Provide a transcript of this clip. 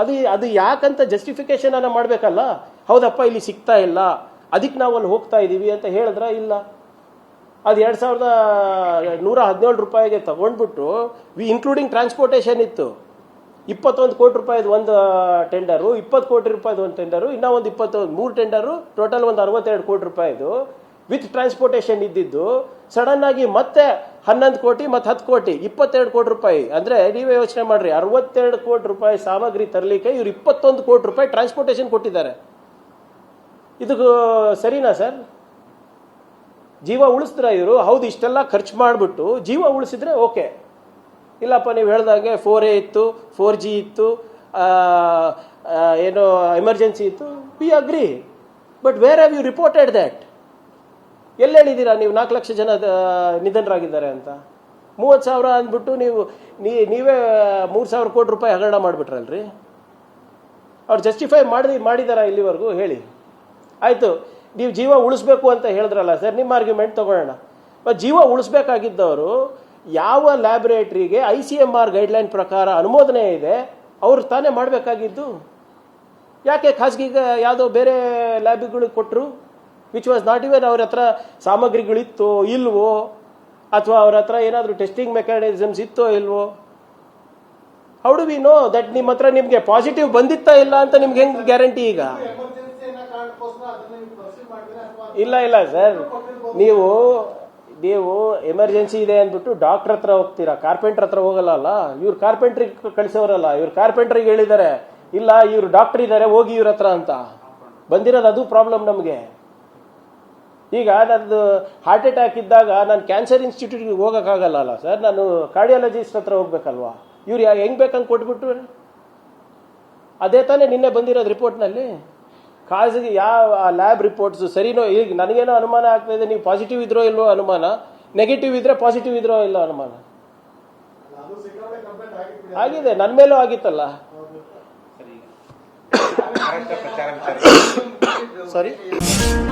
ಅದು ಅದು ಯಾಕಂತ ಜಸ್ಟಿಫಿಕೇಶನ್ ಅನ್ನ ಮಾಡಬೇಕಲ್ಲ? ಹೌದಪ್ಪ, ಇಲ್ಲಿ ಸಿಗ್ತಾ ಇಲ್ಲ. ಅದಕ್ಕೆ ನಾವು ಅಲ್ಲಿ ಹೋಗ್ತಾ ಇದ್ದೀವಿ ಅಂತ ಹೇಳಿದ್ರ ಇಲ್ಲ. ಅದು ಎರಡು ಸಾವಿರದ ನೂರ ಹದಿನೇಳು ರೂಪಾಯಿಗೆ ತಗೊಂಡ್ಬಿಟ್ಟು, ವಿ ಇನ್ಕ್ಲೂಡಿಂಗ್ ಟ್ರಾನ್ಸ್ಪೋರ್ಟೇಷನ್ ಇತ್ತು. ಇಪ್ಪತ್ತೊಂದು ಕೋಟಿ ರೂಪಾಯಿದು ಒಂದು ಟೆಂಡರು ಇಪ್ಪತ್ತು ಕೋಟಿ ರೂಪಾಯಿದು ಒಂದು ಟೆಂಡರು ಇನ್ನೂ ಒಂದು ಇಪ್ಪತ್ತೊಂದು ಮೂರು ಟೆಂಡರು ಟೋಟಲ್ ಒಂದು ಅರವತ್ತೆರಡು ಕೋಟಿ ರೂಪಾಯಿದು. ವಿತ್ ಟ್ರಾನ್ಸ್ಪೋರ್ಟೇಷನ್ ಇದ್ದಿದ್ದು ಸಡನ್ ಆಗಿ ಮತ್ತೆ ಹನ್ನೊಂದು ಕೋಟಿ ಮತ್ತು ಹತ್ತು ಕೋಟಿ, ಇಪ್ಪತ್ತೆರಡು ಕೋಟಿ ರೂಪಾಯಿ. ಅಂದ್ರೆ ನೀವೇ ಯೋಚನೆ ಮಾಡ್ರಿ, ಅರವತ್ತೆರಡು ಕೋಟಿ ರೂಪಾಯಿ ಸಾಮಗ್ರಿ ತರಲಿಕ್ಕೆ ಇವ್ರು ಇಪ್ಪತ್ತೊಂದು ಕೋಟಿ ರೂಪಾಯಿ ಟ್ರಾನ್ಸ್ಪೋರ್ಟೇಷನ್ ಕೊಟ್ಟಿದ್ದಾರೆ. ಇದು ಸರಿನಾ ಸರ್? ಜೀವ ಉಳಿಸಿದ್ರ ಇವರು? ಹೌದು, ಇಷ್ಟೆಲ್ಲ ಖರ್ಚು ಮಾಡಿಬಿಟ್ಟು ಜೀವ ಉಳಿಸಿದ್ರೆ ಓಕೆ. ಇಲ್ಲಪ್ಪ, ನೀವು ಹೇಳ್ದಂಗೆ ಫೋರ್ ಎ ಇತ್ತು ಫೋರ್ ಜಿ ಇತ್ತು ಏನೋ ಎಮರ್ಜೆನ್ಸಿ ಇತ್ತು we agree but where have you reported that ಎಲ್ಲಿ ಹೇಳಿದ್ದೀರಾ ನೀವು ನಾಲ್ಕು ಲಕ್ಷ ಜನ ನಿಧನರಾಗಿದ್ದಾರೆ ಅಂತ? ಮೂವತ್ತು ಸಾವಿರ ಅಂದ್ಬಿಟ್ಟು ನೀವು ನೀವೇ ಮೂರು ಸಾವಿರ ಕೋಟಿ ರೂಪಾಯಿ ಹಗರಣ ಮಾಡಿಬಿಟ್ರಲ್ರಿ? ಅವ್ರು ಜಸ್ಟಿಫೈ ಮಾಡಿ ಮಾಡಿದಾರಾ ಇಲ್ಲಿವರೆಗೂ? ಹೇಳಿ. ಆಯಿತು, ನೀವು ಜೀವ ಉಳಿಸ್ಬೇಕು ಅಂತ ಹೇಳಿದ್ರಲ್ಲ ಸರ್, ನಿಮ್ಮ ಆರ್ಗ್ಯುಮೆಂಟ್ ತಗೊಳ್ಳೋಣ. ಜೀವ ಉಳಿಸ್ಬೇಕಾಗಿದ್ದವರು ಯಾವ ಲ್ಯಾಬ್ರೇಟ್ರಿಗೆ I C M R guideline ಪ್ರಕಾರ ಅನುಮೋದನೆ ಇದೆ, ಅವ್ರು ತಾನೇ ಮಾಡಬೇಕಾಗಿದ್ದು? ಯಾಕೆ ಖಾಸಗಿ ಯಾವುದೋ ಬೇರೆ ಲ್ಯಾಬ್ಗಳಿಗೆ ಕೊಟ್ಟರು ವಿಚ್ ವಾಸ್ ನಾಟ್ ಇವನ್ ಅವ್ರ ಹತ್ರ ಸಾಮಗ್ರಿಗಳಿತ್ತೋ, ಇಲ್ವೋ, ಅಥವಾ ಅವ್ರ ಹತ್ರ ಏನಾದರೂ ಟೆಸ್ಟಿಂಗ್ ಮೆಕ್ಯಾನಿಸಮ್ಸ್ ಇತ್ತೋ, ಇಲ್ವೋ. ಹೌಡು ವಿ ನೋ ದಟ್ ನಿಮ್ಮ ಹತ್ರ ನಿಮಗೆ ಪಾಸಿಟಿವ್ ಬಂದಿತ್ತಾ ಇಲ್ಲ ಅಂತ ನಿಮ್ಗೆ ಹೆಂಗೆ ಗ್ಯಾರಂಟಿ ಈಗ? ಇಲ್ಲ ಇಲ್ಲ ಸರ್ ನೀವು ನೀವು ಎಮರ್ಜೆನ್ಸಿ ಇದೆ ಅಂದ್ಬಿಟ್ಟು ಡಾಕ್ಟರ್ ಹತ್ರ ಹೋಗ್ತೀರಾ? ಕಾರ್ಪೆಂಟರ್ ಹತ್ರ ಹೋಗಲ್ಲ ಅಲ್ಲ? ಇವ್ರು ಕಾರ್ಪೆಂಟ್ರಿಗೆ ಕಳಿಸೋರಲ್ಲ. ಇವ್ರು ಕಾರ್ಪೆಂಟ್ರಿಗೆ ಹೇಳಿದ್ದಾರೆ. ಇಲ್ಲ, ಇವ್ರು ಡಾಕ್ಟರ್ ಇದ್ದಾರೆ, ಹೋಗಿ ಇವ್ರ ಹತ್ರ ಅಂತ. ಬಂದಿರೋದು ಅದು ಪ್ರಾಬ್ಲಮ್ ನಮಗೆ. ಈಗ ನನ್ನದು ಹಾರ್ಟ್ ಅಟ್ಯಾಕ್ ಇದ್ದಾಗ ನಾನು ಕ್ಯಾನ್ಸರ್ ಇನ್ಸ್ಟಿಟ್ಯೂಟ್ಗೆ ಹೋಗೋಕ್ಕಾಗಲ್ಲ ಅಲ್ಲ ಸರ್ ನಾನು ಕಾರ್ಡಿಯಾಲಜಿಸ್ಟ್ ಹತ್ರ ಹೋಗ್ಬೇಕಲ್ವಾ? ಇವ್ರು ಯಾ ಹೆಂಗೆ ಬೇಕಂತ ಕೊಟ್ಬಿಟ್ಟು ಅದೇ ತಾನೇ ನಿನ್ನೆ ಬಂದಿರೋದು ರಿಪೋರ್ಟ್ನಲ್ಲಿ ಖಾಸಗಿ ಯಾವ ಲ್ಯಾಬ್ ರಿಪೋರ್ಟ್ಸು ಸರಿನೋ ಈಗ ನನಗೇನೋ ಅನುಮಾನ ಆಗ್ತಾ ಇದೆ ನೀವು ಪಾಸಿಟಿವ್ ಇದ್ರೋ ಇಲ್ವೋ ಅನುಮಾನ ನೆಗೆಟಿವ್ ಇದ್ರೆ ಪಾಸಿಟಿವ್ ಇದ್ರೋ ಇಲ್ಲೋ ಅನುಮಾನ? ಆಗಿದೆ ನನ್ನ ಮೇಲೂ ಆಗಿತ್ತಲ್ಲ. ಸಾರಿ